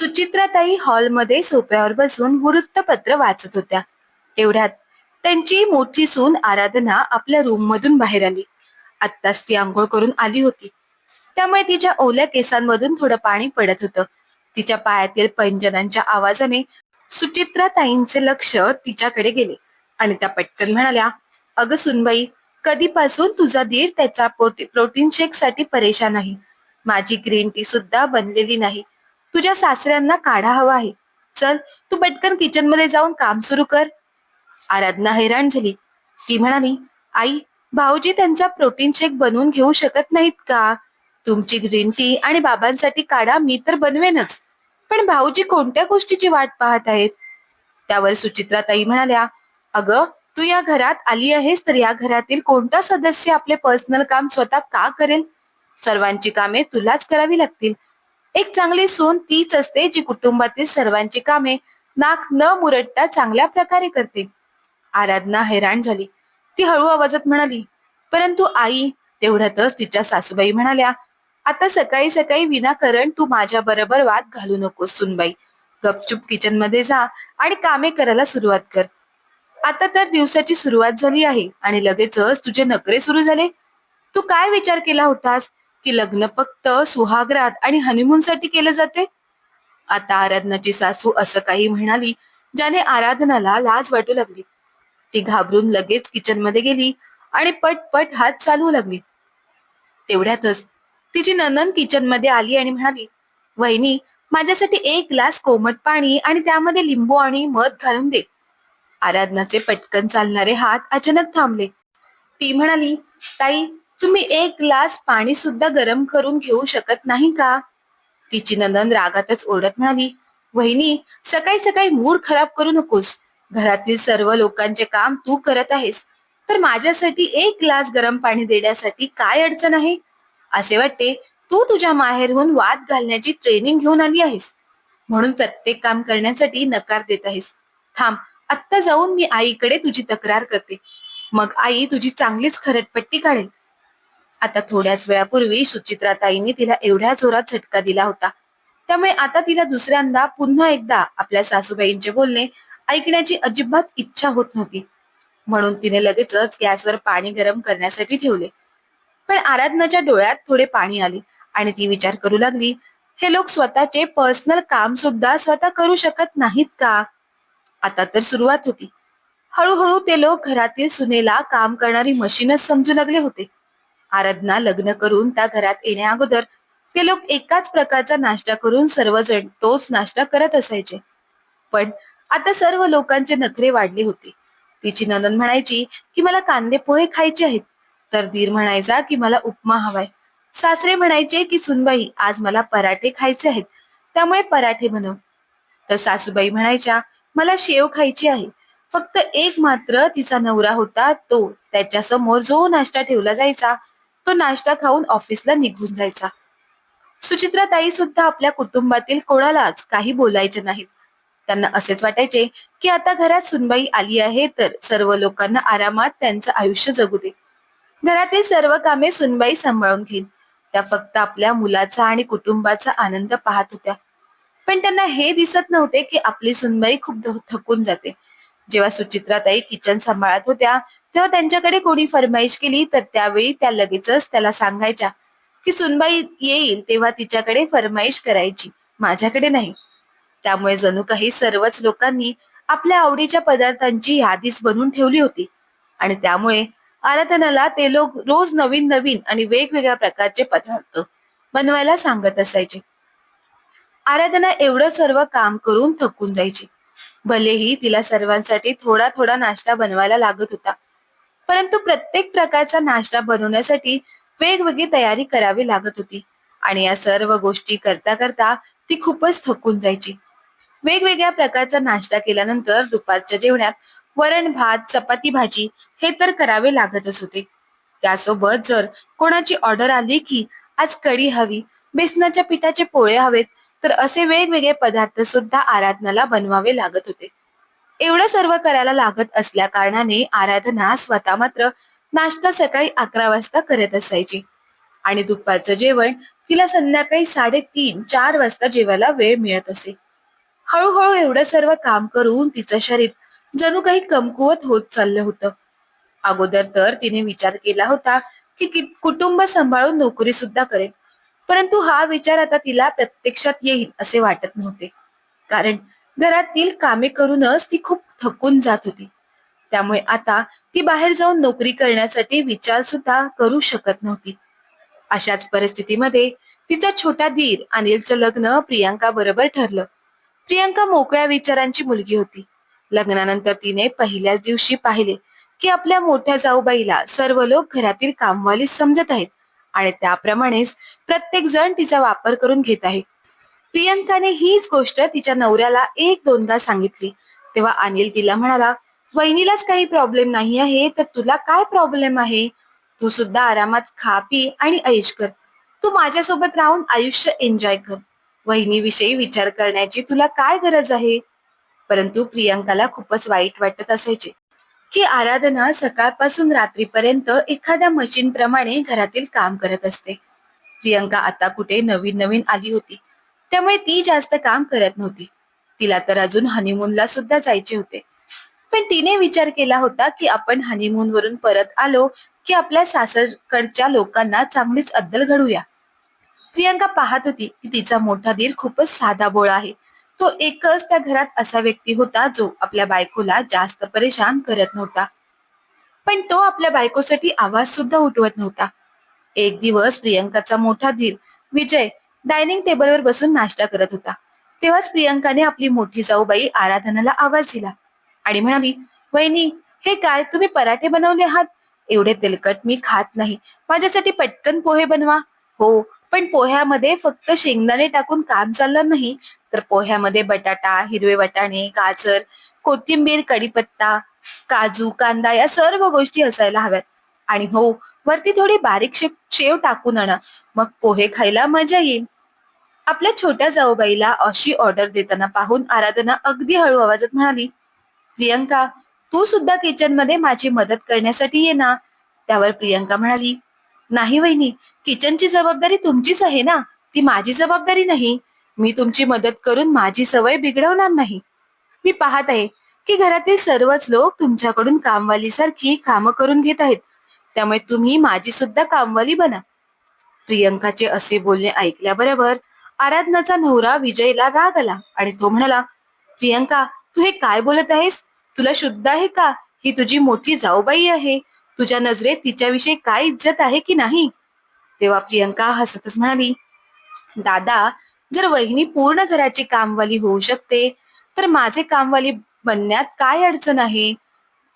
सुचित्राताई हॉलमध्ये सोप्यावर बसून वृत्तपत्र वाचत होत्या. तेवढ्यात त्यांची मोठी सून आराधना आपल्या रूम मधून बाहेर आली. आत्ताच ती आंघोळ करून आली होती. त्यामुळे तिच्या ओल्या केसांमधून थोडं पाणी पडत होतं. तिच्या पायातील पैंजणांच्या आवाजाने सुचित्राताईंचे लक्ष तिच्याकडे गेले आणि त्या पटकन म्हणाल्या अगं सुनबाई कधीपासून तुझा दीर त्याच्या प्रोटीन शेकसाठी परेशान आहे? माझी ग्रीन टी सुद्धा बनलेली नाही. तुझ्या सासऱ्यांना काढा हवा आहे. चल तू पटकन किचनमध्ये जाऊन काम सुरू कर. आराधना हैराण झाली. ती म्हणाली आई भाऊजी त्यांचा प्रोटीन शेक बनवून घेऊ शकत नाहीत का? तुमची ग्रीन टी आणि बाबांसाठी काढा मी तर बनवेनच. पण भाऊजी कोणत्या गोष्टीची वाट पाहत आहेत? त्यावर सुचित्रा ताई म्हणाल्या अगं तू या घरात आली आहेस तर या घरातील कोणता सदस्य आपले पर्सनल काम स्वतः का करेल? सर्वांची कामे तुलाच करावी लागतील. एक चांगली सून तीच असते जी कुटुंबातील सर्वांची कामे नाक न मुरटता चांगल्या प्रकारे करते. आराधना हैराण झाली. ती हळू आवाजात म्हणाली परंतु आई तेवढ्यातच तिच्या सासूबाई म्हणाल्या आता सकाळी सकाळी विनाकारण तू माझ्या बरोबर वाद घालू नकोस सुनबाई. गपचूप किचनमध्ये जा आणि कामे करायला सुरुवात कर. आता तर दिवसाची सुरुवात झाली आहे आणि लगेचच तुझे नखरे सुरू झाले. तू काय विचार केला होतास? की लग्न फक्त सुहागरात आणि हनीमून साठी केलं जाते? आता आराधनाची सासू असं काही म्हणाली ज्याने आराधनाला लाज वाटू लागली. ती घाबरून लगेच किचनमध्ये गेली आणि पटपट हात चालवू लागली. तेवढ्यातच तिची ननन किचनमध्ये आली आणि म्हणाली वहिनी माझ्यासाठी एक ग्लास कोमट पाणी आणि त्यामध्ये लिंबू आणि मध घालून दे. आराधनाचे पटकन चालणारे हात अचानक थांबले. ती म्हणाली ताई तुम्ही एक ग्लास पाणी सुद्धा गरम करून घेऊ शकत नाही का? तिची नंदन रागातच ओरडत म्हणाली वहिनी सकाळी सकाळी मूड खराब करू नकोस. घरातील सर्व लोकांचे काम तू करत आहेस. तर माझ्यासाठी एक ग्लास गरम पाणी देण्यासाठी काय अडचण आहे? असे वाटते तू तुझ्या माहेरहून वाद घालण्याची ट्रेनिंग घेऊन आली आहेस. म्हणून प्रत्येक काम करण्यासाठी नकार देत आहेस. थांब आत्ता जाऊन मी आईकडे तुझी तक्रार करते. मग आई तुझी चांगलीच खरटपट्टी काढेल. आता थोड्याच वेळापूर्वी सुचित्राताईंनी तिला एवढ्या जोरात झटका दिला होता. त्यामुळे आता तिला दुसऱ्यांदा पुन्हा एकदा आपल्या सासूबाईंचे बोलणे ऐकण्याची अजिबात इच्छा होत नव्हती. म्हणून तिने लगेचच गॅसवर पाणी गरम करण्यासाठी ठेवले. पण आराधनाच्या डोळ्यात थोडे पाणी आले आणि ती विचार करू लागली हे लोक स्वतःचे पर्सनल काम सुद्धा स्वतः करू शकत नाहीत का? आता तर सुरुवात होती. हळूहळू ते लोक घरातील सुनेला काम करणारी मशीनच समजू लागले होते. आराधना लग्न करून त्या घरात येण्या अगोदर ते लोक एकाच प्रकारचा नाश्ता करून सर्वजण तोच नाश्ता करत असायचे. पण आता सर्व लोकांचे नखरे वाढले होते. तिची नंदन म्हणायची की मला कांदे पोहे खायचे आहेत. तर दीर म्हणायचा की मला उपमा हवाय. सासरे म्हणायचे की सुनबाई आज मला पराठे खायचे आहेत. त्यामुळे पराठे बनव. तर सासूबाई म्हणायच्या मला शेव खायची आहे. फक्त एक मात्र तिचा नवरा होता तो त्याच्यासमोर जो नाश्ता ठेवला जायचा तो नाश्ता खाऊन ऑफिसला निघून जायचा. सुचित्रा ताई सुद्धा आपल्या कुटुंबातील कोणालाच काही बोलायचे नाहीत. त्यांना असेच वाटायचे की आता घरात सुनबाई आली आहे तर सर्व लोकांना आरामात त्यांचं आयुष्य जगू दे. घरातील सर्व कामे सुनबाई सांभाळून घेईल त्या फक्त आपल्या मुलाचा आणि कुटुंबाचा आनंद पाहत होत्या. पण त्यांना हे दिसत नव्हते की आपली सुनबाई खूप थकून जाते. जेव्हा सुचित्राताई किचन सांभाळत होत्या तेव्हा त्यांच्याकडे कोणी फरमाईश केली तर त्यावेळी त्या लगेचच त्याला सांगायच्या की सुनबाई येईल तेव्हा तिच्याकडे फरमाईश करायची माझ्याकडे नाही. त्यामुळे जणू काही सर्वच लोकांनी आपल्या आवडीच्या पदार्थांची यादीच बनवून ठेवली होती. आणि त्यामुळे आराधनाला ते लोक रोज नवीन नवीन आणि वेगवेगळ्या प्रकारचे पदार्थ बनवायला सांगत असायचे. आराधना एवढं सर्व काम करून थकून जायची. भलेही तिला सर्वांसाठी थोडा थोडा नाश्ता बनवायला लागत होता. परंतु प्रत्येक प्रकारचा नाश्ता बनवण्यासाठी वेगवेगळी तयारी करावी लागत होती आणि या सर्व गोष्टी करता करता ती खूपच थकून जायची. वेगवेगळ्या प्रकारचा नाश्ता केल्यानंतर दुपारच्या जेवणात वरण भात चपाती भाजी हे तर करावे लागतच होते. त्यासोबत जर कोणाची ऑर्डर आली की आज कढी हवी बेसनाच्या पिठाचे पोळे हवेत तर असे वेगवेगळे पदार्थ सुद्धा आराधनाला बनवावे लागत होते. एवढं सर्व करायला लागत असल्या कारणाने आराधना स्वतः मात्र नाश्ता सकाळी अकरा वाजता करत असायची. आणि दुपारचं जेवण तिला संध्याकाळी साडेतीन चार वाजता जेवायला वेळ मिळत असे. हळूहळू एवढं सर्व काम करून तिचं शरीर जणू काही कमकुवत होत चाललं होतं. अगोदर तर तिने विचार केला होता की कि- कुटुंब सांभाळून नोकरी सुद्धा करेल परंतु हा विचार आता तिला प्रत्यक्षात येईल असे वाटत नव्हते. कारण घरातील कामे करूनच ती खूप थकून जात होती. त्यामुळे आता ती बाहेर जाऊन नोकरी करण्यासाठी विचार सुद्धा करू शकत नव्हती. अशाच परिस्थितीमध्ये तिचा छोटा धीर अनिलचं लग्न प्रियांका बरोबर ठरलं. प्रियांका मोकळ्या विचारांची मुलगी होती. लग्नानंतर तिने पहिल्याच दिवशी पाहिले की आपल्या मोठ्या जाऊबाईला सर्व लोक घरातील कामवाली समजत आहेत. आणि त्याप्रमाणेच प्रत्येक जण तिचा वापर करून घेत आहे. प्रियंकाने हीच गोष्ट तिच्या नवऱ्याला एक दोनदा सांगितली. तेव्हा अनिल तिला म्हणाला वहिनीलाच काही प्रॉब्लेम नाही आहे तर तुला काय प्रॉब्लेम आहे? तू सुद्धा आरामात खा पी आणि ऐश कर. तू माझ्यासोबत राहून आयुष्य एन्जॉय कर. वहिनीविषयी विचार करण्याची तुला काय गरज आहे? परंतु प्रियंकाला खूपच वाईट वाटत असायचे. की आराधना सकाळपासून रात्रीपर्यंत एखाद्या मशीन प्रमाणे घरातील काम करत असते. प्रियंका आता कुठे नवीन नवीन आली होती. त्यामुळे ती जास्त काम करत नव्हती. तिला तर अजून हनीमूनला सुद्धा जायचे होते. पण तिने विचार केला होता की आपण हनीमून वरून परत आलो की आपल्या सासरकडच्या लोकांना चांगलीच अद्दल घडूया. प्रियंका पाहत होती की तिचा मोठा दीर खूपच साधा बोळा आहे. तो एकच त्या घरात असा व्यक्ती होता जो आपल्या बायकोला जास्त परेशान करत नव्हता. पण तो आपल्या बायकोसाठी आवाज सुद्धा उठवत नव्हता. एक दिवस प्रियंकाचा मोठा धीर विजय डायनिंग टेबलवर बसून नाश्ता करत होता. तेव्हाच प्रियंकाने आपली मोठी जाऊबाई आराधनाला आवाज दिला आणि म्हणाली वहिनी हे काय? तुम्ही पराठे बनवले आहात? एवढे तेलकट मी खात नाही. माझ्यासाठी पटकन पोहे बनवा. हो पण पोह्यामध्ये फक्त शेंगदाणे टाकून काम चाललं नाही तर पोह्यामध्ये बटाटा हिरवे वाटाणे गाजर कोथिंबीर कढीपत्ता काजू कांदा या सर्व गोष्टी असायला हव्यात. आणि हो वरती थोडी बारीक शेव टाकून आणा मग पोहे खायला मजा येईल. आपल्या छोट्या जाऊबाईला अशी ऑर्डर देताना पाहून आराधना अगदी हळू आवाजात म्हणाली प्रियंका तू सुद्धा किचनमध्ये माझी मदत करण्यासाठी ये ना. त्यावर प्रियंका म्हणाली नाही वहिनी किचनची जबाबदारी तुमचीच आहे ना. ती माझी जबाबदारी नाही. मी तुमची मदत करून माझी सवय बिघडवणार नाही. मी पाहत आहे की घरातील सर्वच लोक तुमच्याकडून कामवाली सारखी कामं करून घेत आहेत. त्यामुळे तुम्ही माझी सुद्धा कामवाली बना. प्रियंकाचे असे बोलणे ऐकल्याबरोबर आराधनाचा नवरा विजयला राग आला आणि तो म्हणाला प्रियंका तू हे काय बोलत आहेस? तुला शुद्ध आहे का? ही तुझी मोठी जाऊबाई आहे. तुझ्या नजरेत तिच्याविषयी काय इज्जत आहे की नाही? तेव्हा प्रियंका हसतच म्हणाली दादा जर वहिनी पूर्ण घराची कामवाली होऊ शकते तर माझे कामवाली बनण्यात काय अडचण आहे?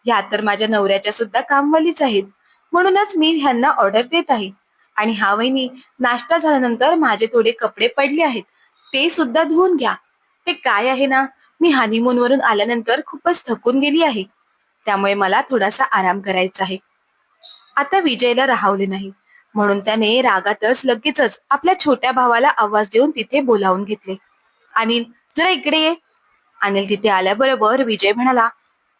ह्या तर माझ्या नवऱ्याच्या सुद्धा कामवालीच आहेत. म्हणूनच मी ह्यांना ऑर्डर देत आहे. आणि हा वहिनी नाश्ता झाल्यानंतर माझे थोडे कपडे पडले आहेत. ते सुद्धा धुवून घ्या. ते काय आहे ना? मी हनीमून वरून आल्यानंतर खूपच थकून गेली आहे. त्यामुळे मला थोडासा आराम करायचा आहे. आता विजयला राहवले नाही. म्हणून त्याने रागातच लगेचच आपल्या छोट्या भावाला आवाज देऊन तिथे बोलावून घेतले. अनिल जरा इकडे ये. अनिल तिथे आल्याबरोबर विजय म्हणाला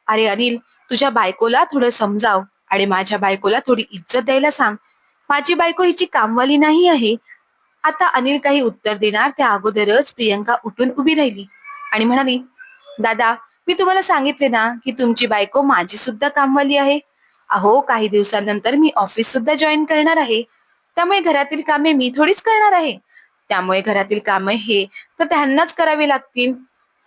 अरे अनिल तुझ्या बायकोला थोडं समजाव आणि माझ्या बायकोला थोडी इज्जत द्यायला सांग. माझी बायको हिची कामवाली नाही आहे. आता अनिल काही उत्तर देणार त्या अगोदरच प्रियंका उठून उभी राहिली आणि म्हणाली दादा मी तुम्हाला सांगितले ना की तुमची बायको माझी सुद्धा कामवाली आहे. अहो काही दिवसांनंतर मी ऑफिस सुद्धा जॉईन करणार आहे. त्यामुळे घरातील कामे मी थोडीच करणार आहे. त्यामुळे घरातील कामे हे तर त्यांनाच करावी लागतील.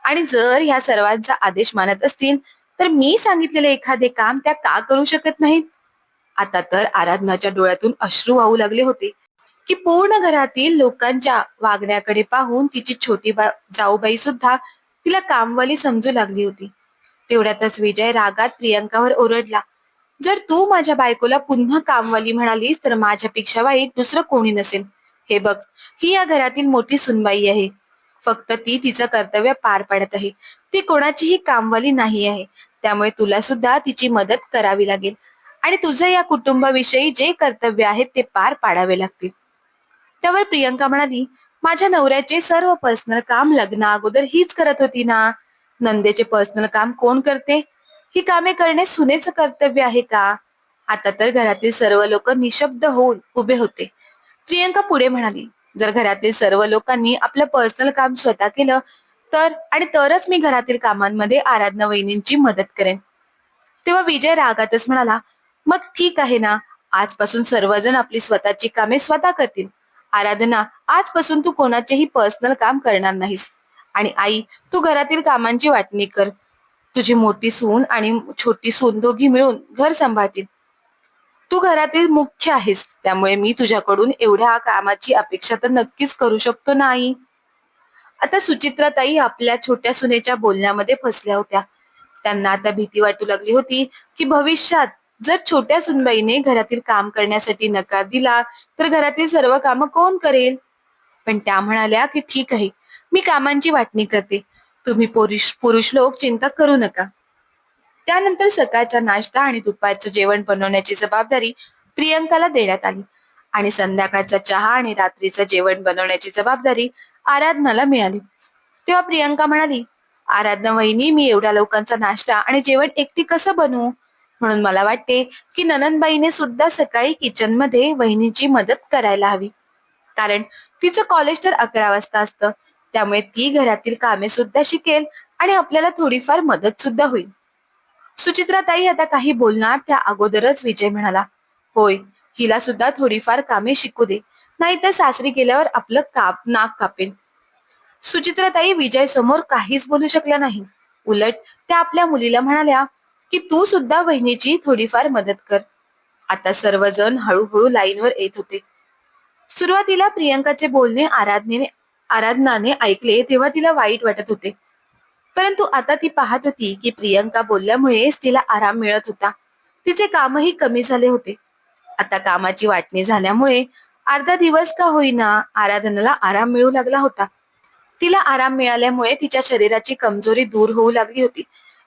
आणि जर ह्या सर्वांचा आदेश मानत असतील तर मी सांगितलेले एखादे काम त्या का करू शकत नाहीत? आता तर आराधनाच्या डोळ्यातून अश्रू वाहू लागले होते. की पूर्ण घरातील लोकांच्या वागण्याकडे पाहून तिची छोटी बा जाऊबाई सुद्धा तिला कामवाली समजू लागली होती. तेवढ्यातच विजय रागात प्रियंकावर ओरडला. जर तू माझ्या बायकोला पुन्हा कामवाली म्हणालीस तर माझ्यापेक्षा वाईट दुसरं कोणी नसेल. हे बघ ही या घरातील मोठी सुनबाई आहे. फक्त ती तिचं कर्तव्य पार पाडत आहे. ती कोणाचीही कामवाली नाही आहे. त्यामुळे तुला सुद्धा तिची मदत करावी लागेल. आणि तुझं या कुटुंबाविषयी जे कर्तव्य आहे ते पार पाडावे लागतील. त्यावर प्रियंका म्हणाली माझ्या नवऱ्याचे सर्व पर्सनल काम लग्ना अगोदर हीच करत होती ना? नंदेचे पर्सनल काम कोण करते? ही कामे करणे सुनेचं कर्तव्य आहे का? आता तर घरातील सर्व लोक निशब्द होऊन उभे होते. प्रियंका पुढे म्हणाली जर घरातील सर्व लोकांनी आपलं पर्सनल काम स्वतः केलं तर आणि तरच मी घरातील कामांमध्ये आराधना वहिनींची मदत करेन. तेव्हा विजय रागातच म्हणाला मग ठीक आहे ना आजपासून सर्वजण आपली स्वतःची कामे स्वतः करतील. आराधना आजपासून तू कोणाचेही पर्सनल काम करणार नाहीस. आणि आई तू घरातील कामांची वाटणी कर. तुझी मोठी सून आणि छोटी सून दोघी मिळून घर सांभाळतील. तू घरातील मुख्य आहेस त्यामुळे मी तुझ्याकडून एवढ्या कामाची अपेक्षा तर नक्कीच करू शकतो नाही. आता सुचित्राताई आपल्या छोट्या सुनेच्या बोलण्यामध्ये फसल्या होत्या. त्यांना आता भीती वाटू लागली होती की भविष्यात जर छोट्या सुनबाईने घरातील काम करण्यासाठी नकार दिला तर घरातील सर्व कामं कोण करेल? पण त्या म्हणाल्या की ठीक आहे मी कामांची वाटणी करते. तुम्ही पुरुष पुरुष लोक चिंता करू नका. त्यानंतर सकाळचा नाश्ता आणि दुपारचं जेवण बनवण्याची जबाबदारी प्रियंकाला देण्यात आली. आणि संध्याकाळचा चहा आणि रात्रीचं जेवण बनवण्याची जबाबदारी आराधनाला मिळाली. तेव्हा प्रियंका म्हणाली आराधना वहिनी मी एवढ्या लोकांचा नाश्ता आणि जेवण एकटी कसं बनवू? म्हणून मला वाटते की ननंदबाईने सुद्धा सकाळी किचनमध्ये वहिनीची मदत करायला हवी. कारण तिचं कॉलेज तर अकरा वाजता असतं. त्यामुळे ती घरातील कामे सुद्धा शिकेल आणि आपल्याला थोडीफार मदत सुद्धा होईल. सुचित्राताई आता काही बोलणार त्या अगोदरच विजय म्हणाला होय हिला सुद्धा थोडीफार कामे शिकू दे नाहीतर सासरी गेल्यावर आपलं काप नाक कापेल. सुचित्राताई विजय समोर काहीच बोलू शकल्या नाही. उलट त्या आपल्या मुलीला म्हणाल्या की तू सुद्धा वहिनीची थोडीफार मदत कर. आता सर्वजण हळूहळू लाईनवर येत होते. सुरुवातीला प्रियंकाचे बोलणे आराधनेने आराधनाने ऐकले तेव्हा तिला वाईट वाटत होते. परंतु आता ती पाहत होती की प्रियंका बोलल्यामुळेच तिला आराम मिळत होता. तिचे कामही कमी झाले होते. आता कामाची वाटणी झाल्यामुळे अर्धा दिवस का होईना आराधनाला आराम मिळू लागला होता. तिला आराम मिळाल्यामुळे तिच्या शरीराची कमजोरी दूर होऊ लागली होती.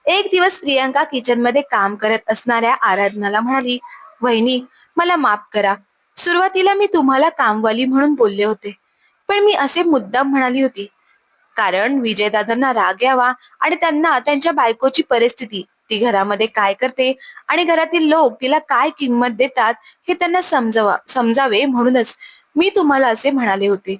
एक दिवस प्रियंका किचनमध्ये काम करत असणाऱ्या आराधनाला म्हणाली वहिनी मला माफ करा. सुरुवातीला मी तुम्हाला कामवाली म्हणून बोलले होते. पण मी असे मुद्दाम म्हणाली होती. कारण विजयदादांना राग यावा आणि त्यांना त्यांच्या बायकोची परिस्थिती ती घरामध्ये काय करते आणि घरातील लोक तिला काय किंमत देतात हे त्यांना समजावा समजावे म्हणूनच मी तुम्हाला असे म्हणाले होते.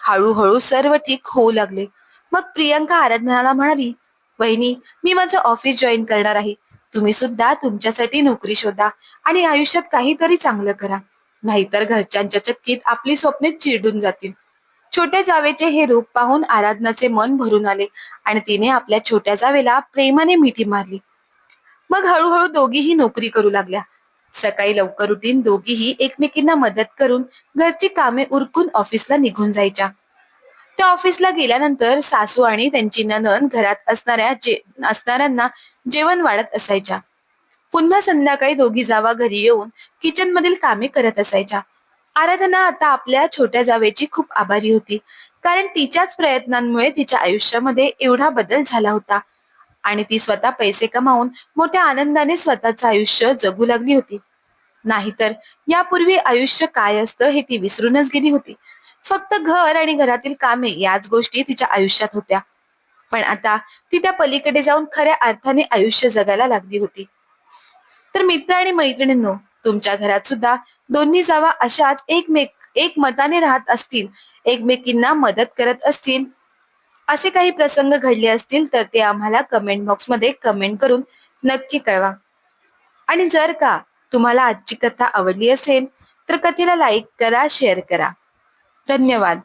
हळूहळू सर्व ठीक होऊ लागले. मग प्रियंका आराधनाला म्हणाली वहिनी मी माझं ऑफिस जॉईन करणार आहे. तुम्ही सुद्धा तुमच्यासाठी नोकरी शोधा आणि आयुष्यात काहीतरी चांगलं करा. नाहीतर घरच्यांच्या चक्कीत आपली स्वप्ने चिरडून जातील. छोट्या जावेचे हे रूप पाहून आराधनाचे मन भरून आले आणि तिने आपल्या छोट्या जावेला प्रेमाने मिठी मारली. मग हळूहळू दोघीही नोकरी करू लागल्या. सकाळी लवकर उठून दोघीही एकमेकींना मदत करून घरची कामे उरकून ऑफिसला निघून जायच्या. त्या ऑफिसला गेल्यानंतर सासू आणि त्यांची ननन घरात असणाऱ्या जे असणाऱ्यांना जेवण वाढत असायच्या. पुन्हा संध्याकाळी दोघी जावा घरी येऊन किचन मधील कामे करत असायच्या. आराधना आता आपल्या छोट्या जावेची खूप आभारी होती. कारण तिच्याच प्रयत्नांमुळे तिच्या आयुष्यामध्ये एवढा बदल झाला होता. आणि ती स्वतः पैसे कमावून मोठ्या आनंदाने स्वतःचं आयुष्य जगू लागली होती. नाहीतर यापूर्वी आयुष्य काय असतं हे ती विसरूनच गेली होती. फक्त घर आणि घरातील कामे याच गोष्टी तिच्या आयुष्यात होत्या. पण आता ती त्या पलीकडे जाऊन खऱ्या अर्थाने आयुष्य जगायला लागली होती. तर मित्र आणि मैत्रिणींनो तुमच्या घरात सुद्धा दोन्ही जावा अशाच एकमेक एक मताने राहत असतील एकमेकींना मदत करत असतील. असे काही प्रसंग घडले असतील तर ते आम्हाला कमेंट बॉक्समध्ये कमेंट करून नक्की कळवा. आणि जर का तुम्हाला आजची कथा आवडली असेल तर कथेला लाईक करा शेअर करा. धन्यवाद.